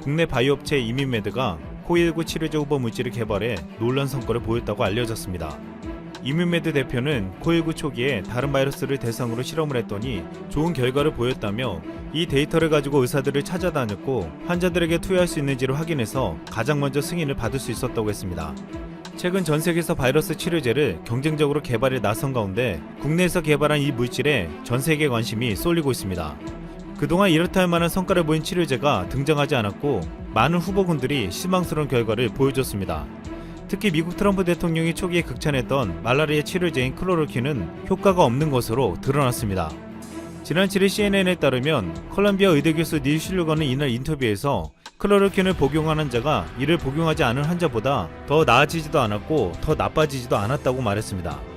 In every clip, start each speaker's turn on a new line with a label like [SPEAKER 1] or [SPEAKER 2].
[SPEAKER 1] 국내 바이오업체 이민메드가 코일19 치료제 후보 물질을 개발해 놀란 성과를 보였다고 알려졌습니다. 이민메드 대표는 코일19 초기에 다른 바이러스를 대상으로 실험을 했더니 좋은 결과를 보였다며 이 데이터를 가지고 의사들을 찾아다녔고 환자들에게 투여할 수 있는지를 확인해서 가장 먼저 승인을 받을 수 있었다고 했습니다. 최근 전 세계에서 바이러스 치료제를 경쟁적으로 개발에 나선 가운데 국내에서 개발한 이 물질에 전 세계 관심이 쏠리고 있습니다. 그동안 이렇다 할 만한 성과를 보인 치료제가 등장하지 않았고 많은 후보군들이 실망스러운 결과를 보여줬습니다. 특히 미국 트럼프 대통령이 초기에 극찬했던 말라리아 치료제인 클로로킨은 효과가 없는 것으로 드러났습니다. 지난 7일 CNN에 따르면 컬럼비아 의대 교수 닐 슐루건은 이날 인터뷰에서 클로로킨을 복용한 환자가 이를 복용하지 않은 환자보다 더 나아지지도 않았고 더 나빠지지도 않았다고 말했습니다.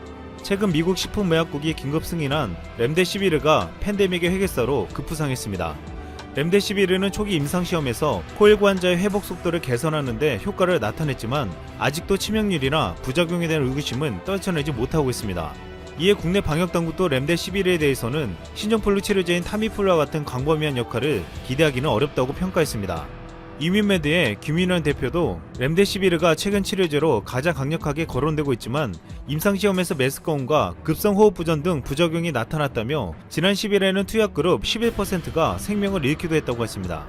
[SPEAKER 1] 최근 미국 식품의약국이 긴급 승인한 렘데시비르가 팬데믹의 해결사로 급부상했습니다. 렘데시비르는 초기 임상시험에서 코일9 환자의 회복 속도를 개선하는데 효과를 나타냈지만 아직도 치명률이나 부작용에 대한 의구심은 떨쳐내지 못하고 있습니다. 이에 국내 방역당국도 렘데시비르에 대해서는 신종플루 치료제인 타미플루와 같은 광범위한 역할을 기대하기는 어렵다고 평가했습니다. 이민메드의 김인환 대표도 렘데시비르가 최근 치료제로 가장 강력하게 거론되고 있지만 임상시험에서 메스꺼움과 급성호흡부전 등 부작용이 나타났다며 지난 10일에는 투약그룹 11%가 생명을 잃기도 했다고 했습니다.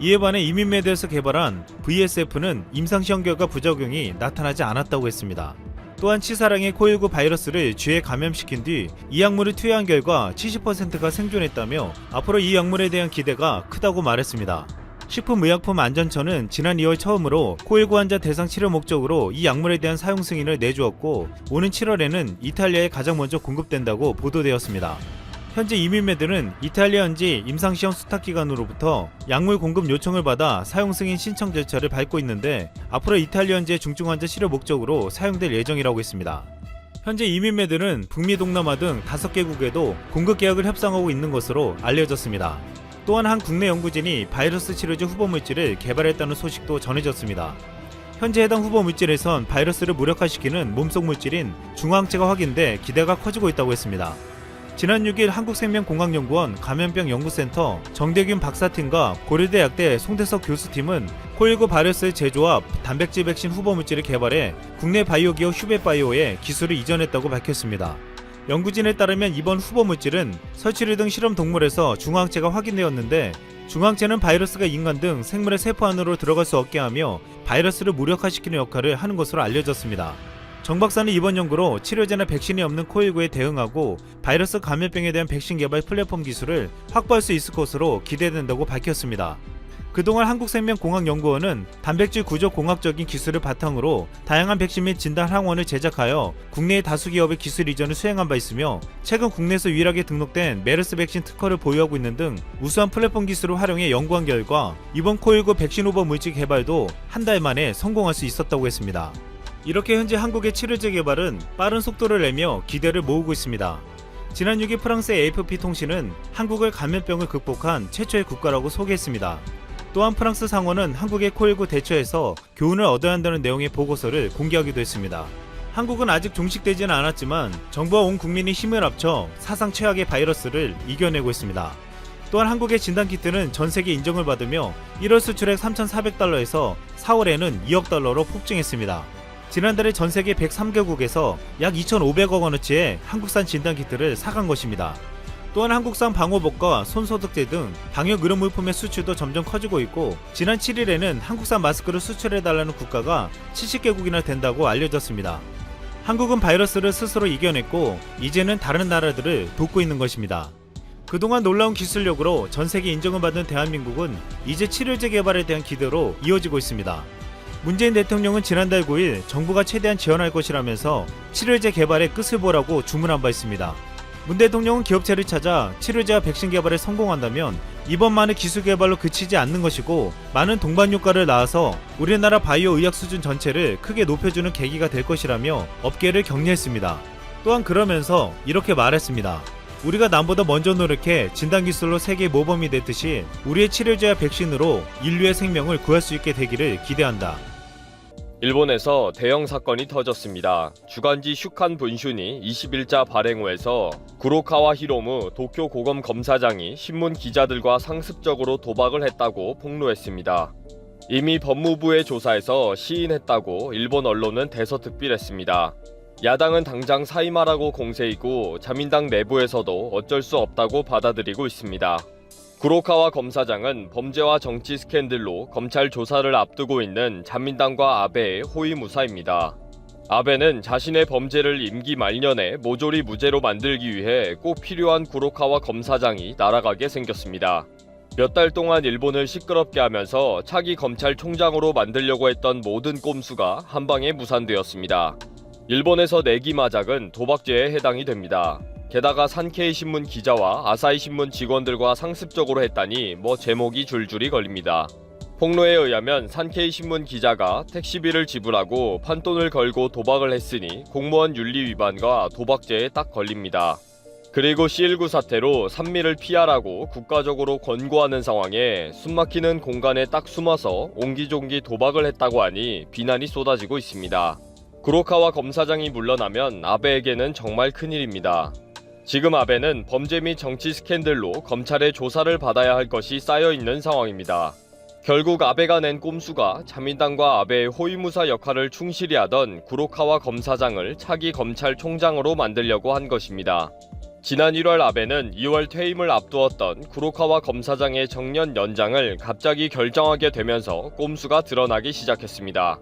[SPEAKER 1] 이에 반해 이민메드에서 개발한 VSF는 임상시험 결과 부작용이 나타나지 않았다고 했습니다. 또한 치사량의 코일9 바이러스를 쥐에 감염시킨 뒤 이 약물을 투여한 결과 70%가 생존했다며 앞으로 이 약물에 대한 기대가 크다고 말했습니다. 식품의약품안전처는 지난 2월 처음으로 코일9 환자 대상 치료 목적으로 이 약물에 대한 사용 승인을 내주었고 오는 7월에는 이탈리아에 가장 먼저 공급된다고 보도되었습니다. 현재 이민메드는 이탈리아 현지 임상시험 수탁 기관으로부터 약물 공급 요청을 받아 사용 승인 신청 절차를 밟고 있는데 앞으로 이탈리아 현지의 중증 환자 치료 목적으로 사용될 예정이라고 했습니다. 현재 이민메드는 북미 동남아 등 5개국에도 공급 계약을 협상하고 있는 것으로 알려졌습니다. 또한 한 국내 연구진이 바이러스 치료제 후보 물질을 개발했다는 소식도 전해졌습니다. 현재 해당 후보 물질에선 바이러스를 무력화시키는 몸속 물질인 중화항체가 확인돼 기대가 커지고 있다고 했습니다. 지난 6일 한국생명공학연구원 감염병 연구센터 정대균 박사팀과 고려대 약대 송대석 교수팀은 코일9 바이러스의 제조와 단백질 백신 후보 물질을 개발해 국내 바이오 기업 휴베바이오에 기술을 이전했다고 밝혔습니다. 연구진에 따르면 이번 후보 물질은 설치류 등 실험 동물에서 중화항체가 확인되었는데 중화항체는 바이러스가 인간 등 생물의 세포 안으로 들어갈 수 없게 하며 바이러스를 무력화시키는 역할을 하는 것으로 알려졌습니다. 정 박사는 이번 연구로 치료제나 백신이 없는 코일9에 대응하고 바이러스 감염병에 대한 백신 개발 플랫폼 기술을 확보할 수 있을 것으로 기대된다고 밝혔습니다. 그동안 한국생명공학연구원은 단백질 구조 공학적인 기술을 바탕으로 다양한 백신 및 진단 항원을 제작하여 국내의 다수 기업의 기술 이전을 수행한 바 있으며 최근 국내에서 유일하게 등록된 메르스 백신 특허를 보유하고 있는 등 우수한 플랫폼 기술을 활용해 연구한 결과 이번 코일9 백신 후보 물질 개발도 한 달 만에 성공할 수 있었다고 했습니다. 이렇게 현재 한국의 치료제 개발은 빠른 속도를 내며 기대를 모으고 있습니다. 지난 6일 프랑스의 AFP 통신은 한국을 감염병을 극복한 최초의 국가라고 소개했습니다. 또한 프랑스 상원은 한국의 코일9 대처에서 교훈을 얻어야 한다는 내용의 보고서를 공개하기도 했습니다. 한국은 아직 종식되지는 않았지만 정부와 온 국민이 힘을 합쳐 사상 최악의 바이러스를 이겨내고 있습니다. 또한 한국의 진단키트는 전 세계 인정을 받으며 1월 수출액 3,400달러에서 4월에는 2억 달러로 폭증했습니다. 지난달에 전 세계 103개국에서 약 2,500억 원어치의 한국산 진단키트를 사간 것입니다. 또한 한국산 방호복과 손소독제 등 방역 의료 물품의 수출도 점점 커지고 있고 지난 7일에는 한국산 마스크를 수출해달라는 국가가 70개국이나 된다고 알려졌습니다. 한국은 바이러스를 스스로 이겨냈고 이제는 다른 나라들을 돕고 있는 것입니다. 그동안 놀라운 기술력으로 전 세계 인정을 받은 대한민국은 이제 치료제 개발에 대한 기대로 이어지고 있습니다. 문재인 대통령은 지난달 9일 정부가 최대한 지원할 것이라면서 치료제 개발에 끝을 보라고 주문한 바 있습니다. 문 대통령은 기업체를 찾아 치료제와 백신 개발에 성공한다면 이번만의 기술 개발로 그치지 않는 것이고 많은 동반 효과를 낳아서 우리나라 바이오 의학 수준 전체를 크게 높여주는 계기가 될 것이라며 업계를 격려했습니다. 또한 그러면서 이렇게 말했습니다. 우리가 남보다 먼저 노력해 진단 기술로 세계 모범이 됐듯이 우리의 치료제와 백신으로 인류의 생명을 구할 수 있게 되기를 기대한다.
[SPEAKER 2] 일본에서 대형 사건이 터졌습니다. 주간지 슈칸 분슌이 20일자 발행 후에서 구로카와 히로무 도쿄 고검 검사장이 신문 기자들과 상습적으로 도박을 했다고 폭로했습니다. 이미 법무부의 조사에서 시인했다고 일본 언론은 대서특필했습니다. 야당은 당장 사임하라고 공세이고 자민당 내부에서도 어쩔 수 없다고 받아들이고 있습니다. 구로카와 검사장은 범죄와 정치 스캔들로 검찰 조사를 앞두고 있는 자민당과 아베의 호위무사입니다. 아베는 자신의 범죄를 임기 말년에 모조리 무죄로 만들기 위해 꼭 필요한 구로카와 검사장이 날아가게 생겼습니다. 몇 달 동안 일본을 시끄럽게 하면서 차기 검찰총장으로 만들려고 했던 모든 꼼수가 한 방에 무산되었습니다. 일본에서 내기 마작은 도박죄에 해당이 됩니다. 게다가 산케이 신문 기자와 아사히 신문 직원들과 상습적으로 했다니 뭐 제목이 줄줄이 걸립니다. 폭로에 의하면 산케이 신문 기자가 택시비를 지불하고 판돈을 걸고 도박을 했으니 공무원 윤리 위반과 도박죄에 딱 걸립니다. 그리고 C19 사태로 산미를 피하라고 국가적으로 권고하는 상황에 숨막히는 공간에 딱 숨어서 옹기종기 도박을 했다고 하니 비난이 쏟아지고 있습니다. 구로카와 검사장이 물러나면 아베에게는 정말 큰일입니다. 지금 아베는 범죄 및 정치 스캔들로 검찰의 조사를 받아야 할 것이 쌓여 있는 상황입니다. 결국 아베가 낸 꼼수가 자민당과 아베의 호위무사 역할을 충실히 하던 구로카와 검사장을 차기 검찰총장으로 만들려고 한 것입니다. 지난 1월 아베는 2월 퇴임을 앞두었던 구로카와 검사장의 정년 연장을 갑자기 결정하게 되면서 꼼수가 드러나기 시작했습니다.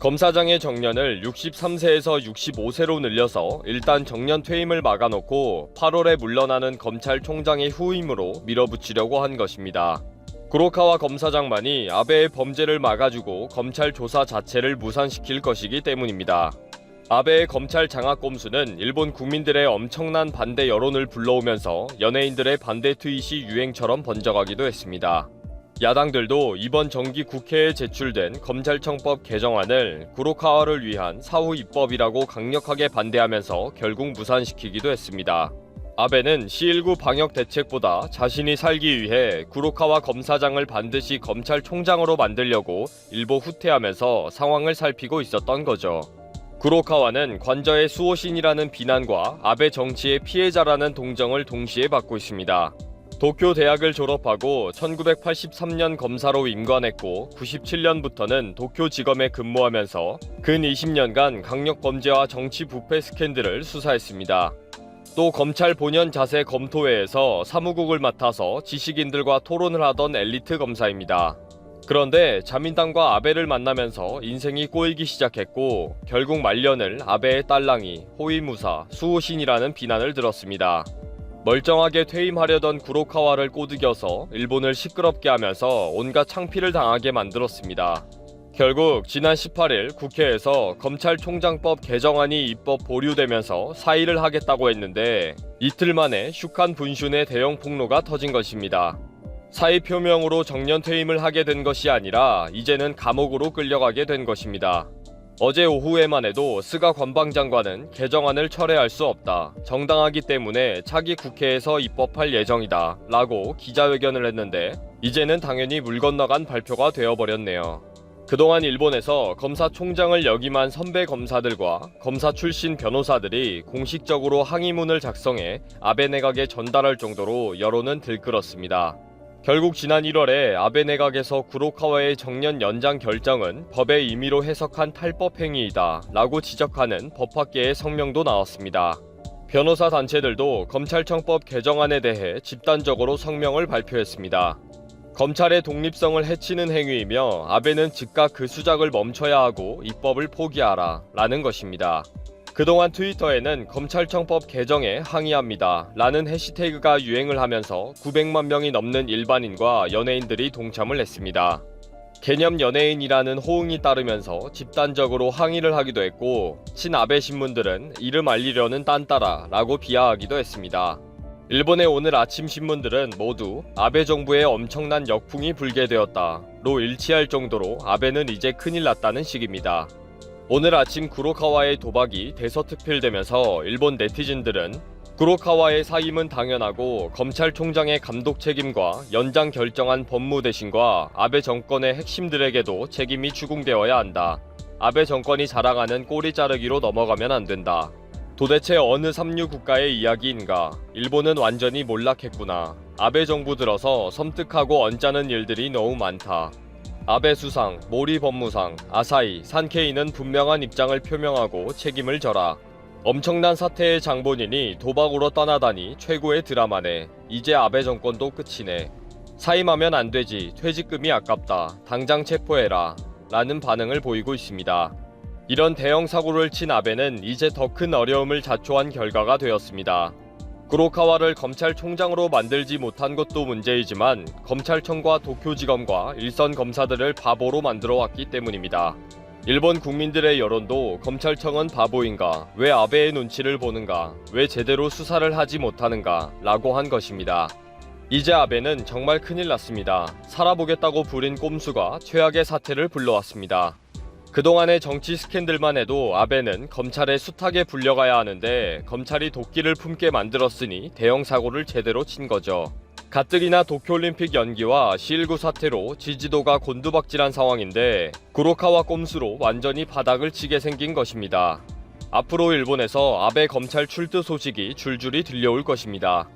[SPEAKER 2] 검사장의 정년을 63세에서 65세로 늘려서 일단 정년 퇴임을 막아놓고 8월에 물러나는 검찰총장의 후임으로 밀어붙이려고 한 것입니다. 구로카와 검사장만이 아베의 범죄를 막아주고 검찰 조사 자체를 무산시킬 것이기 때문입니다. 아베의 검찰 장악 꼼수는 일본 국민들의 엄청난 반대 여론을 불러오면서 연예인들의 반대 트윗이 유행처럼 번져가기도 했습니다. 야당들도 이번 정기 국회에 제출된 검찰청법 개정안을 구로카와를 위한 사후 입법이라고 강력하게 반대하면서 결국 무산시키기도 했습니다. 아베는 C19 방역 대책보다 자신이 살기 위해 구로카와 검사장을 반드시 검찰총장으로 만들려고 일보 후퇴하면서 상황을 살피고 있었던 거죠. 구로카와는 관저의 수호신이라는 비난과 아베 정치의 피해자라는 동정을 동시에 받고 있습니다. 도쿄 대학을 졸업하고 1983년 검사로 임관했고 97년부터는 도쿄지검에 근무하면서 근 20년간 강력 범죄와 정치 부패 스캔들을 수사했습니다. 또 검찰 본연 자세 검토회에서 사무국을 맡아서 지식인들과 토론을 하던 엘리트 검사입니다. 그런데 자민당과 아베를 만나면서 인생이 꼬이기 시작했고 결국 말년을 아베의 딸랑이, 호위무사, 수호신이라는 비난을 들었습니다. 멀쩡하게 퇴임하려던 구로카와를 꼬드겨서 일본을 시끄럽게 하면서 온갖 창피를 당하게 만들었습니다. 결국 지난 18일 국회에서 검찰총장법 개정안이 입법 보류되면서 사의를 하겠다고 했는데 이틀 만에 슈칸 분슌의 대형 폭로가 터진 것입니다. 사의 표명으로 정년 퇴임을 하게 된 것이 아니라 이제는 감옥으로 끌려가게 된 것입니다. 어제 오후에만 해도 스가 관방장관은 개정안을 철회할 수 없다. 정당하기 때문에 차기 국회에서 입법할 예정이다. 라고 기자회견을 했는데 이제는 당연히 물 건너간 발표가 되어버렸네요. 그동안 일본에서 검사총장을 역임한 선배 검사들과 검사 출신 변호사들이 공식적으로 항의문을 작성해 아베 내각에 전달할 정도로 여론은 들끓었습니다. 결국 지난 1월에 아베 내각에서 구로카와의 정년 연장 결정은 법의 임의로 해석한 탈법 행위이다 라고 지적하는 법학계의 성명도 나왔습니다. 변호사 단체들도 검찰청법 개정안에 대해 집단적으로 성명을 발표했습니다. 검찰의 독립성을 해치는 행위이며 아베는 즉각 그 수작을 멈춰야 하고 입법을 포기하라 라는 것입니다. 그동안 트위터에는 검찰청법 개정에 항의합니다 라는 해시태그가 유행을 하면서 900만 명이 넘는 일반인과 연예인들이 동참을 했습니다. 개념 연예인이라는 호응이 따르면서 집단적으로 항의를 하기도 했고 친아베 신문들은 이름 알리려는 딴따라 라고 비하하기도 했습니다. 일본의 오늘 아침 신문들은 모두 아베 정부의 엄청난 역풍이 불게 되었다로 일치할 정도로 아베는 이제 큰일 났다는 식입니다. 오늘 아침 구로카와의 도박이 대서특필되면서 일본 네티즌들은 구로카와의 사임은 당연하고 검찰총장의 감독 책임과 연장 결정한 법무 대신과 아베 정권의 핵심들에게도 책임이 추궁되어야 한다. 아베 정권이 자랑하는 꼬리 자르기로 넘어가면 안 된다. 도대체 어느 삼류 국가의 이야기인가? 일본은 완전히 몰락했구나. 아베 정부 들어서 섬뜩하고 언짢은 일들이 너무 많다. 아베 수상, 모리 법무상, 아사히, 산케이는 분명한 입장을 표명하고 책임을 져라. 엄청난 사태의 장본인이 도박으로 떠나다니 최고의 드라마네. 이제 아베 정권도 끝이네. 사임하면 안 되지. 퇴직금이 아깝다. 당장 체포해라. 라는 반응을 보이고 있습니다. 이런 대형 사고를 친 아베는 이제 더 큰 어려움을 자초한 결과가 되었습니다. 구로카와를 검찰총장으로 만들지 못한 것도 문제이지만 검찰청과 도쿄지검과 일선 검사들을 바보로 만들어 왔기 때문입니다. 일본 국민들의 여론도 검찰청은 바보인가, 왜 아베의 눈치를 보는가, 왜 제대로 수사를 하지 못하는가 라고 한 것입니다. 이제 아베는 정말 큰일 났습니다. 살아보겠다고 부린 꼼수가 최악의 사태를 불러왔습니다. 그동안의 정치 스캔들만 해도 아베는 검찰에 숱하게 불려가야 하는데 검찰이 도끼를 품게 만들었으니 대형 사고를 제대로 친 거죠. 가뜩이나 도쿄올림픽 연기와 C19 사태로 지지도가 곤두박질한 상황인데 구로카와 꼼수로 완전히 바닥을 치게 생긴 것입니다. 앞으로 일본에서 아베 검찰 출두 소식이 줄줄이 들려올 것입니다.